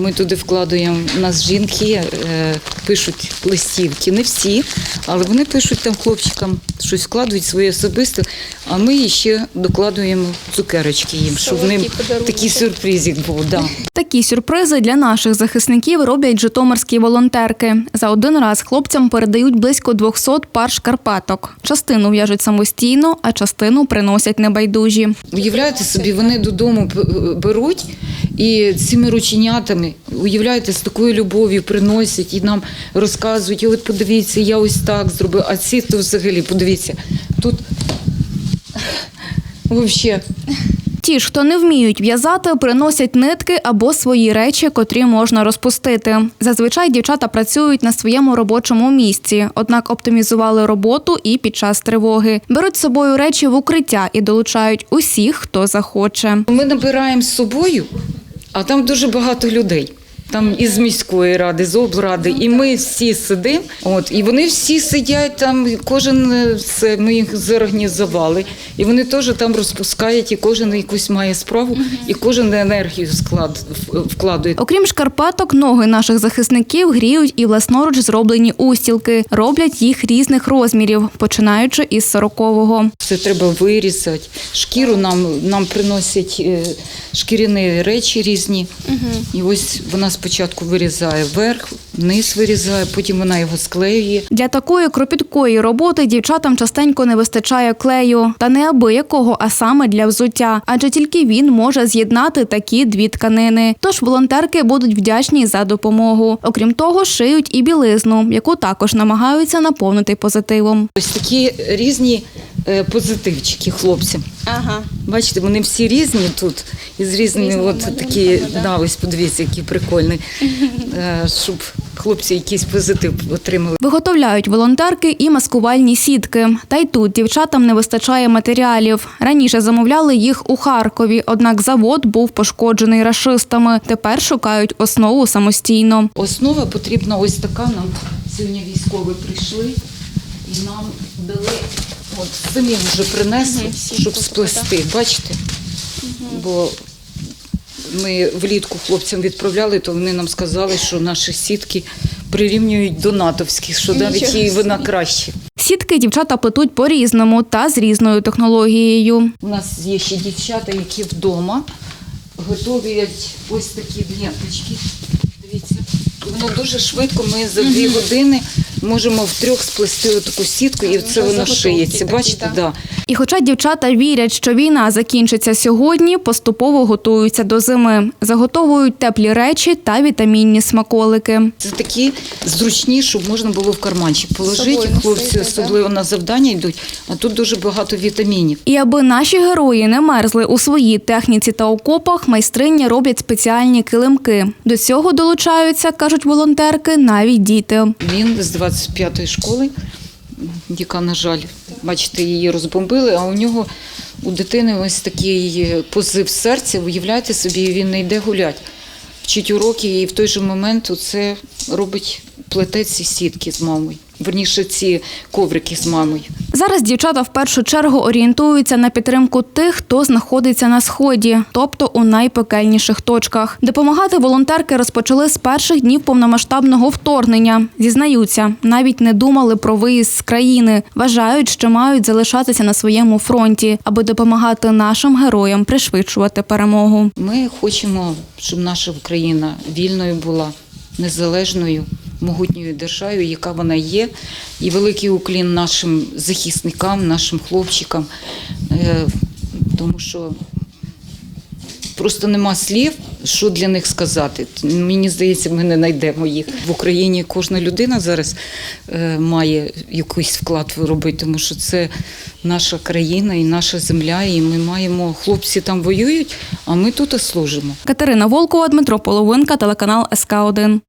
Ми туди вкладаємо. У нас жінки е, пишуть листівки, не всі, але вони пишуть там хлопчикам, щось вкладають своє особисте, а ми ще докладуємо цукерочки їм, щоб в ним такий сюрпризик був. Да. Такі сюрпризи для наших захисників роблять житомирські волонтерки. За один раз хлопцям передають близько 200 пар шкарпеток. Частину в'яжуть самостійно, а частину приносять небайдужі. Уявляєте собі, вони додому беруть і цими рученятами, уявляєте, з такою любов'ю приносять і нам розказують, і от подивіться, я ось так зробив, а ці то взагалі, подивіться, тут взагалі. Ті ж, хто не вміють в'язати, приносять нитки або свої речі, котрі можна розпустити. Зазвичай дівчата працюють на своєму робочому місці, однак оптимізували роботу і під час тривоги. Беруть з собою речі в укриття і долучають усіх, хто захоче. Ми набираємо з собою, а там дуже багато людей. Там із міської ради, з облради, і ми всі сидимо. От і вони всі сидять там. Кожен е, це ми їх зорганізували, і вони теж там розпускають, і кожен якусь має справу, і кожен енергію склад вкладує. Окрім шкарпеток, ноги наших захисників гріють і власноруч зроблені устілки. Роблять їх різних розмірів, починаючи із сорокового. Це треба вирізати. Шкіру нам, нам приносять е, шкіряні речі різні. І ось вона спочатку вирізає верх, низ вирізає, потім вона його склеює. Для такої кропіткої роботи дівчатам частенько не вистачає клею, та не аби якого, а саме для взуття, адже тільки він може з'єднати такі дві тканини. Тож волонтерки будуть вдячні за допомогу. Окрім того, шиють і білизну, яку також намагаються наповнити позитивом. Ось такі різні позитивчики хлопцям. Ага. Бачите, вони всі різні тут, і з різними от такі, да, ось подивіться, які прикольні, Е, щоб хлопці якийсь позитив отримали. Виготовляють волонтерки і маскувальні сітки. Та й тут дівчатам не вистачає матеріалів. Раніше замовляли їх у Харкові, однак завод був пошкоджений рашистами. Тепер шукають основу самостійно. Основа потрібна ось така. Нам сьогодні військові прийшли і нам дали, от самі вже принесли, сітку щоб сплести. Бачите? Бо ми влітку хлопцям відправляли, то вони нам сказали, що наші сітки прирівнюють до натовських, що навіть Нічого і вона краще. Сітки дівчата плетуть по-різному та з різною технологією. У нас є ще дівчата, які вдома готують ось такі ленточки. Дивіться, воно дуже швидко. Ми за дві години можемо втрьох сплести таку сітку, і це воно шиється. Бачите, так. да. І хоча дівчата вірять, що війна закінчиться сьогодні, поступово готуються до зими. Заготовують теплі речі та вітамінні смаколики. Це такі зручні, щоб можна було в карманчик положити. Хлопці особливо на завдання йдуть, а тут дуже багато вітамінів. І аби наші герої не мерзли у своїй техніці та окопах, майстрині роблять спеціальні килимки. До цього долучаються, кажуть волонтерки, навіть діти. Він з 25-ї школи, яка, на жаль, бачите, її розбомбили, а у нього у дитини ось такий позив серця, уявляєте собі, він не йде гуляти. Вчить уроки і в той же момент це робить плете ці сітки з мамою. Верніше, ці коврики з мамою. Зараз дівчата в першу чергу орієнтуються на підтримку тих, хто знаходиться на сході, тобто у найпекельніших точках. Допомагати волонтерки розпочали з перших днів повномасштабного вторгнення. Зізнаються, навіть не думали про виїзд з країни. Вважають, що мають залишатися на своєму фронті, аби допомагати нашим героям пришвидшувати перемогу. Ми хочемо, щоб наша Україна вільною була, незалежною, могутньою державою, яка вона є. І великий уклін нашим захисникам, нашим хлопчикам, Е, тому що просто нема слів, що для них сказати. Мені здається, ми не знайдемо їх. В Україні кожна людина зараз е, має якийсь вклад робити, тому що це наша країна і наша земля, і ми маємо хлопці там воюють, а ми тут і служимо. Катерина Волкова, Дмитро Половинка, телеканал СК 1